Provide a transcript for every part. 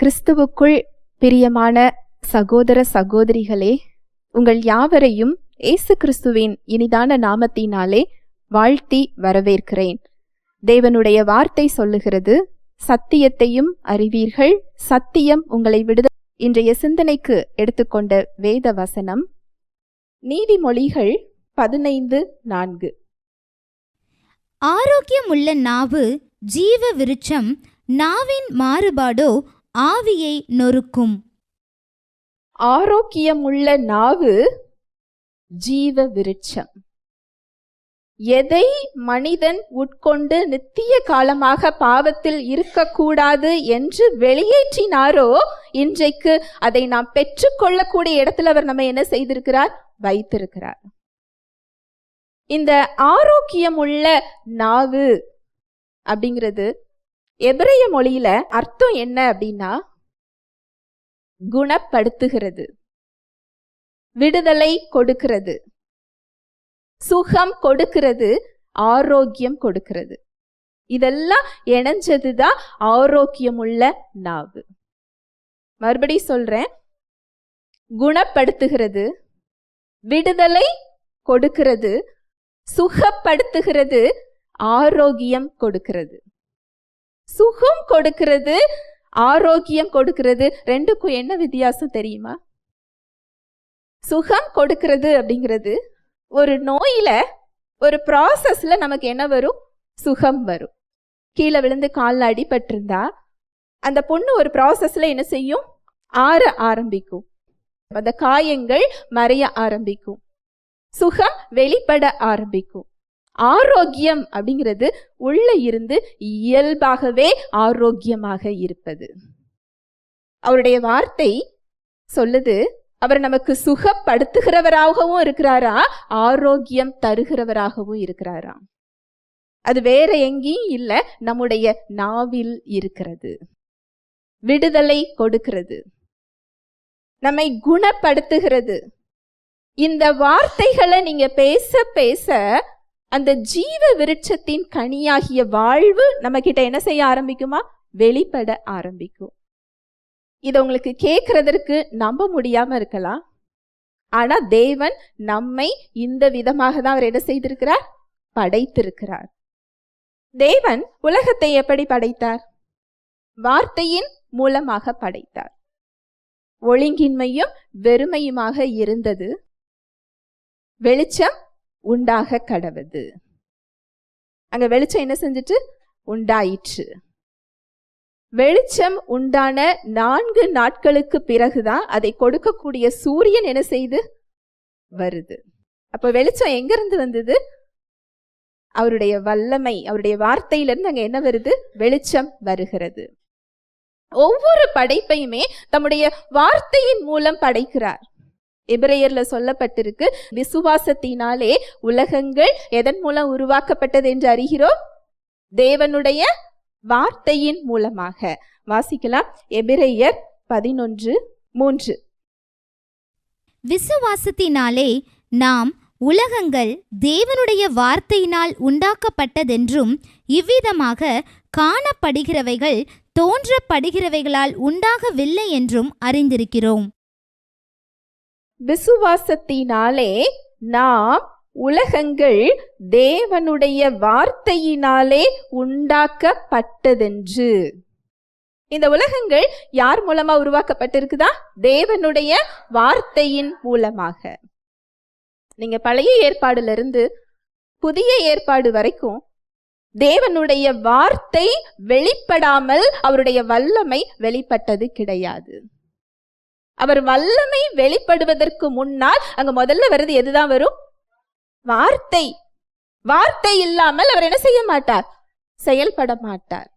கிறிஸ்துவுக்குள் பிரியமான சகோதர சகோதரிகளே உங்கள் யாவரையும் இயேசு கிறிஸ்துவின் இனிதான நாமத்தினாலே வாழ்த்தி வரவேற்கிறேன். தேவனுடைய வார்த்தை சொல்லுகிறது சத்தியத்தையும் அறிவீர்கள் சத்தியம் உங்களை விடுத இன்றைய சிந்தனைக்கு எடுத்துக்கொண்ட வேத வசனம் நீதிமொழிகள் பதினைந்து நான்கு. ஆரோக்கியமுள்ள நாவு ஜீவ விருட்சம் நாவின் மாறுபாடோ ஆவியை நொறுக்கும். ஆரோக்கியமுள்ள நாவு ஜீவ விருட்சம். எதை மனிதன் உட்கொண்டு நித்திய காலமாக பாவத்தில் இருக்கக்கூடாது என்று வெளியேற்றினாரோ இன்றைக்கு அதை நாம் பெற்றுக்கொள்ளக்கூடிய இடத்துல அவர் நம்ம என்ன செய்திருக்கிறார்? வைத்திருக்கிறார். இந்த ஆரோக்கியமுள்ள நாவு அப்படிங்கிறது எபிரேய மொழியில அர்த்தம் என்ன அப்படின்னா குணப்படுத்துகிறது விடுதலை கொடுக்கிறது சுகம் கொடுக்கிறது ஆரோக்கியம் கொடுக்கிறது. இதெல்லாம் இணைஞ்சதுதான் ஆரோக்கியமுள்ள நாவு. மறுபடி சொல்றேன். குணப்படுத்துகிறது விடுதலை கொடுக்கிறது சுகப்படுத்துகிறது ஆரோக்கியம் கொடுக்கிறது. சுகம் கொடுக்கிறது ஆரோக்கியம் கொடுக்கிறது. ரெண்டுக்கும் என்ன வித்தியாசம் தெரியுமா? சுகம் கொடுக்கிறது அப்படிங்கிறது ஒரு நோயில ஒரு ப்ராசஸ்ல நமக்கு என்ன வரும்? சுகம் வரும். கீழே விழுந்து காலில் அடிபட்டிருந்தா அந்த பொண்ணு ஒரு ப்ராசஸ்ல என்ன செய்யும்? ஆற ஆரம்பிக்கும். அந்த காயங்கள் மறைய ஆரம்பிக்கும். சுகம் வெளிப்பட ஆரம்பிக்கும். ஆரோக்கியம் அப்படிங்கிறது உள்ளே இருந்து இயல்பாகவே ஆரோக்கியமாக இருப்பது. அவருடைய வார்த்தை சொல்லுது அவர் நமக்கு சுகப்படுத்துகிறவராகவும் இருக்கிறாரா ஆரோக்கியம் தருகிறவராகவும் இருக்கிறாரா? அது வேற எங்கேயும் இல்லை நம்முடைய நாவில் இருக்கிறது. விடுதலை கொடுக்கிறது. நம்மை குணப்படுத்துகிறது. இந்த வார்த்தைகளை நீங்க பேச பேச அந்த ஜீவ விருட்சத்தின் கனியாகிய வாழ்வு நம்ம கிட்ட என்ன செய்ய ஆரம்பிக்குமா? வெளிப்பட ஆரம்பிக்கும். இதை உங்களுக்கு கேட்கறதற்கு நம்ப முடியாம இருக்கலாம். ஆனா தேவன் நம்மை இந்த விதமாக தான் அவர் என்ன செய்திருக்கிறார்? படைத்திருக்கிறார். தேவன் உலகத்தை எப்படி படைத்தார்? வார்த்தையின் மூலமாக படைத்தார். ஒழுங்கின்மையும் வெறுமையுமாக இருந்தது. வெளிச்சம் உண்டாக கடவுது. அங்க வெளிச்சம் என்ன செஞ்சுட்டு? உண்டாயிற்று. வெளிச்சம் உண்டான நான்கு நாட்களுக்கு பிறகுதான் அதை கொடுக்கக்கூடிய சூரியன் என்ன செய்து? வருது. அப்ப வெளிச்சம் எங்க இருந்து வந்தது? அவருடைய வல்லமை அவருடைய வார்த்தையிலிருந்து அங்க என்ன வருது? வெளிச்சம் வருகிறது. ஒவ்வொரு படைப்பையுமே தம்முடைய வார்த்தையின் மூலம் படைக்கிறார். எபிரேயர்ல சொல்லப்பட்டிருக்கு. விசுவாசத்தினாலே உலகங்கள் எதன் மூலம் உருவாக்கப்பட்டது என்று அறிகிறோம்? தேவனுடைய வார்த்தையின் மூலமாக. வாசிக்கலாம். எபிரேயர் பதினொன்று மூன்று. விசுவாசத்தினாலே நாம் உலகங்கள் தேவனுடைய வார்த்தையினால் உண்டாக்கப்பட்டதென்றும் இவ்விதமாக காணப்படுகிறவைகள் தோன்றப்படுகிறவைகளால் உண்டாகவில்லை என்றும் அறிந்திருக்கிறோம். விசுவாசத்தினாலே நாம் உலகங்கள் தேவனுடைய வார்த்தையினாலே உண்டாக்கப்பட்டதென்று. இந்த உலகங்கள் யார் மூலமா உருவாக்கப்பட்டிருக்குதா? தேவனுடைய வார்த்தையின் மூலமாக. நீங்க பழைய ஏற்பாடுல இருந்து புதிய ஏற்பாடு வரைக்கும் தேவனுடைய வார்த்தை வெளிப்படாமல் அவருடைய வல்லமை வெளிப்பட்டது கிடையாது. அவர் வல்லமை வெளிப்படுவதற்கு முன்னால் அங்க முதல்ல வருது எதுதான் வரும்? வார்த்தை. வார்த்தை இல்லாமல் அவர் என்ன செய்ய மாட்டார்? செயல்பட மாட்டார்.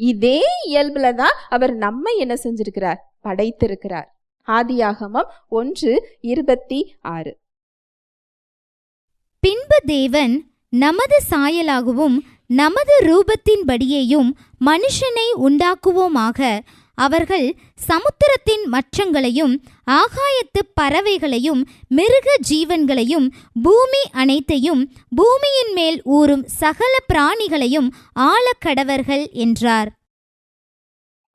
இதே இயல்புல தான் அவர் நம்மை என்ன செஞ்சிருக்கிறார்? படைத்திருக்கிறார். ஆதியாகமம் ஒன்று இருபத்தி ஆறு. பின்பு தேவன் நமது சாயலாகவும் நமது ரூபத்தின்படியேயும் மனுஷனை உண்டாக்குவோமாக அவர்கள் சமுத்திரத்தின் மற்றங்களையும் ஆகாயத்து பறவைகளையும் மிருக ஜீவன்களையும் பூமி அனைத்தையும் பூமியின் மேல் ஊறும் சகல பிராணிகளையும் ஆழக்கடவர்கள் என்றார்.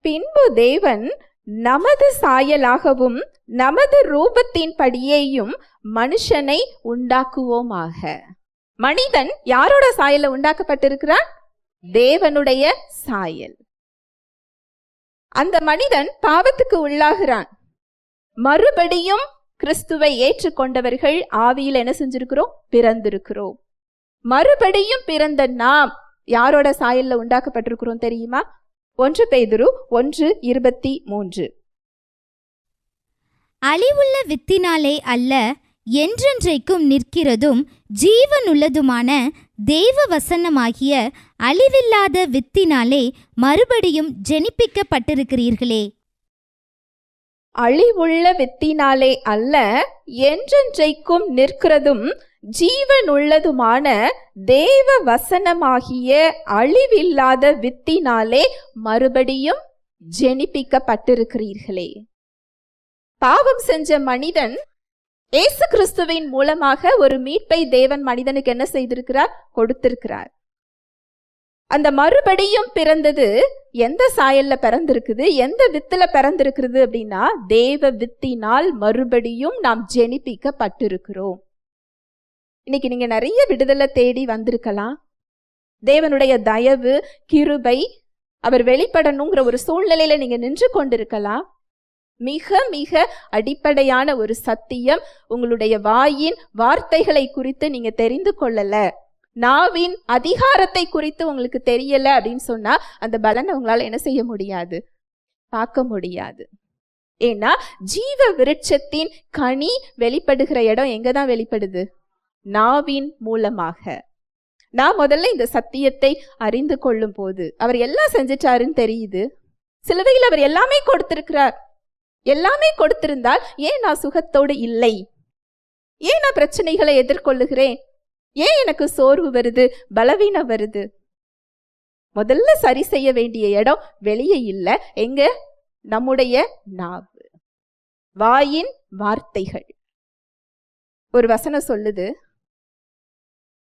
பின்பு தேவன் நமது சாயலாகவும் நமது ரூபத்தின்படியேயும் மனுஷனை உண்டாக்குவோமாக. மனிதன் யாரோட சாயல உண்டாக்கப்பட்டிருக்கிறான்? தேவனுடைய சாயல். அந்த மனிதன் பாவத்துக்கு உள்ளாகிறான். மறுபடியும் கிறிஸ்துவை ஏற்றுக்கொண்டவர்கள் ஆவியில் என்ன செஞ்சிருக்கிறோம்? பிறந்திருக்கிறோம். மறுபடியும் பிறந்த நாம் யாரோட சாயல்ல உண்டாக்கப்பட்டிருக்கிறோம் தெரியுமா? ஒன்று பெய்துரு ஒன்று இருபத்தி மூன்று. அழிவுள்ள வித்தினாலே அல்ல என்றென்றைக்கும் நிற்கிறதும் ஜீவனுள்ளதுமான தேவ வசனமாகிய அழிவில்லாத வித்தினாலே மறுபடியும் ஜெனிப்பிக்கப்பட்டிருக்கிறீர்களே. அழிவுள்ள வித்தினாலே அல்ல என்றென்றைக்கும் நிற்கிறதும் ஜீவனுள்ளதுமான தேவ வசனமாகிய அழிவில்லாத வித்தினாலே மறுபடியும் ஜெனிப்பிக்கப்பட்டிருக்கிறீர்களே. பாவம் செஞ்ச மனிதன் இயேசு கிறிஸ்துவின் மூலமாக ஒரு மீட்பை தேவன் மனிதனுக்கு என்ன செய்திருக்கிறார்? கொடுத்திருக்கிறார். அந்த மறுபடியும் பிறந்தது எந்த சாயல்ல பிறந்திருக்குது? எந்த வித்துல பிறந்திருக்கிறது அப்படின்னா தேவ வித்தினால் மறுபடியும் நாம் ஜெனிப்பிக்கப்பட்டிருக்கிறோம். இன்னைக்கு நீங்க நிறைய விடுதலை தேடி வந்திருக்கலாம். தேவனுடைய தயவு கிருபை அவர் வெளிப்படணுங்கிற ஒரு சூழ்நிலையில நீங்க நின்று கொண்டிருக்கலாம். மிக மிக அடிப்படையான ஒரு சத்தியம் உங்களுடைய வாயின் வார்த்தைகளை குறித்து நீங்க தெரிந்து கொள்ளல. நாவின் அதிகாரத்தை குறித்து உங்களுக்கு தெரியல அப்படின்னு சொன்னா அந்த பலனை உங்களால என்ன செய்ய முடியாது? பார்க்க முடியாது. ஏன்னா ஜீவ விருட்சத்தின் கனி வெளிப்படுகிற இடம் எங்க தான் வெளிப்படுது? நாவின் மூலமாக. நான் முதல்ல இந்த சத்தியத்தை அறிந்து கொள்ளும் போது அவர் எல்லாம் செஞ்சிட்டாருன்னு தெரியுது? சிலுவையில் அவர் எல்லாமே கொடுத்திருக்கிறார். எல்லாமே கொடுத்திருந்தால் ஏன் நான் சுகத்தோடு இல்லை? ஏன் நான் பிரச்சனைகளை எதிர்கொள்ளுகிறேன்? ஏன் எனக்கு சோர்வு வருது பலவீனம் வருது? முதல்ல சரி செய்ய வேண்டிய இடம் வெளியே இல்லை எங்க? நம்முடைய நாவு. வாயின் வார்த்தைகள். ஒரு வசனம் சொல்லுது.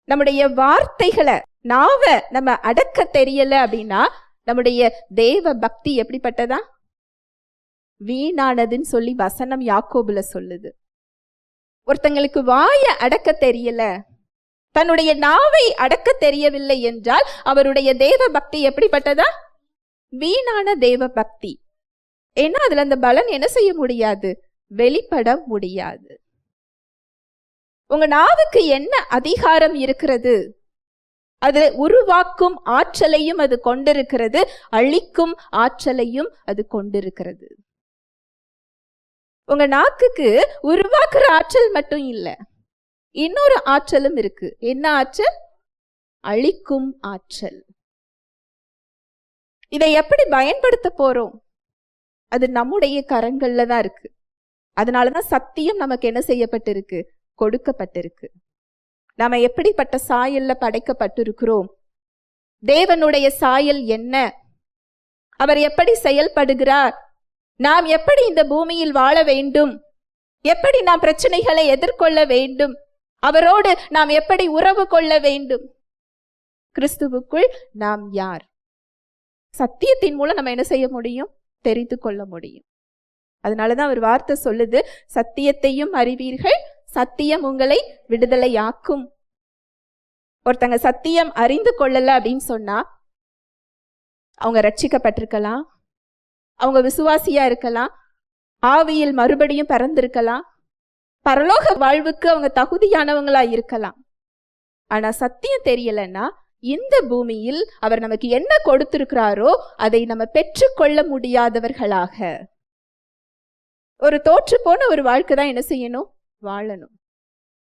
நம்முடைய வார்த்தைகளை நாவ நம்ம அடக்க தெரியல அப்படின்னா நம்முடைய தேவ பக்தி எப்படிப்பட்டதா? வீணானதுன்னு சொல்லி வசனம் யாக்கோபுல சொல்லுது. ஒருத்தங்களுக்கு வாய அடக்க தெரியல. தன்னுடைய நாவை அடக்க தெரியவில்லை என்றால் அவருடைய தேவ பக்தி எப்படிப்பட்டதா? வீணான தேவ பக்தி. ஏன்னா அதுல அந்த பலன் என்ன செய்ய முடியாது? வெளிப்பட முடியாது. உங்க நாவுக்கு என்ன அதிகாரம் இருக்கிறது? அது உருவாக்கும் ஆற்றலையும் அது கொண்டிருக்கிறது அழிக்கும் ஆற்றலையும் அது கொண்டிருக்கிறது. உங்க நாக்குக்கு உருவாக்குற ஆற்றல் மட்டும் இல்லை. இன்னொரு ஆற்றலும் இருக்கு. என்ன ஆற்றல்? அழிக்கும் ஆற்றல். இதை எப்படி பயன்படுத்த போறோம்? அது நம்முடைய கரங்கள்ல தான் இருக்கு. அதனாலதான் சத்தியம் நமக்கு என்ன செய்யப்பட்டிருக்கு? கொடுக்கப்பட்டிருக்கு. நாம எப்படிப்பட்ட சாயல்ல படைக்கப்பட்டிருக்கிறோம்? தேவனுடைய சாயல் என்ன? அவர் எப்படி செயல்படுகிறார்? நாம் எப்படி இந்த பூமியில் வாழ வேண்டும்? எப்படி நாம் பிரச்சனைகளை எதிர்கொள்ள வேண்டும்? அவரோடு நாம் எப்படி உறவு கொள்ள வேண்டும்? கிறிஸ்துவுக்குள் நாம் யார்? சத்தியத்தின் மூலம் நம்ம என்ன செய்ய முடியும்? தெரிந்து கொள்ள முடியும். அதனாலதான் அவர் வார்த்தை சொல்லுது சத்தியத்தையும் அறிவீர்கள் சத்தியம் உங்களை விடுதலையாக்கும். ஒருத்தங்க சத்தியம் அறிந்து கொள்ளல அப்படின்னு சொன்னா அவங்க ரட்சிக்கப்பட்டிருக்கலாம் அவங்க விசுவாசியா இருக்கலாம். ஆவியில் மறுபடியும் பிறந்திருக்கலாம். பரலோக வாழ்வுக்கு அவங்க தகுதியானவங்களா இருக்கலாம். ஆனா சத்தியம் தெரியலன்னா இந்த பூமியில் அவர் நமக்கு என்ன கொடுத்திருக்கிறாரோ அதை நம்ம பெற்றுக்கொள்ள முடியாதவர்களாக. ஒரு தோற்று போன ஒரு வாழ்க்கை தான் என்ன செய்யணும்? வாழணும்.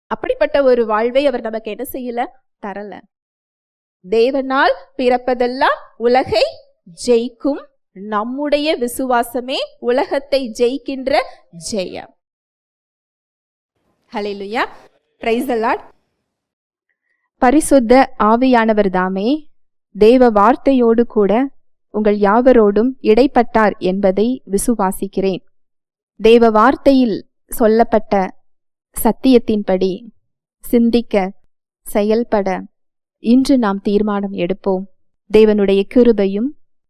அப்படிப்பட்ட ஒரு வாழ்வை அவர் நமக்கு என்ன செய்யல? தரல. தேவனால் பிறப்பதெல்லாம் உலகை ஜெயிக்கும் நம்முடைய விசுவாசமே உலகத்தை ஜெயிக்கின்ற ஜெயம். ஹலெலுயா பிரைஸ் the பரிசுத்த ஆவியானவர் தாமே தேவ வார்த்தையோடு கூட உங்கள் யாவரோடும் இடைப்பட்டார் என்பதை விசுவாசிக்கிறேன். தேவ வார்த்தையில் சொல்லப்பட்ட சத்தியத்தின்படி சிந்திக்க செயல்பட இன்று நாம் தீர்மானம் எடுப்போம். தேவனுடைய கிருபையும்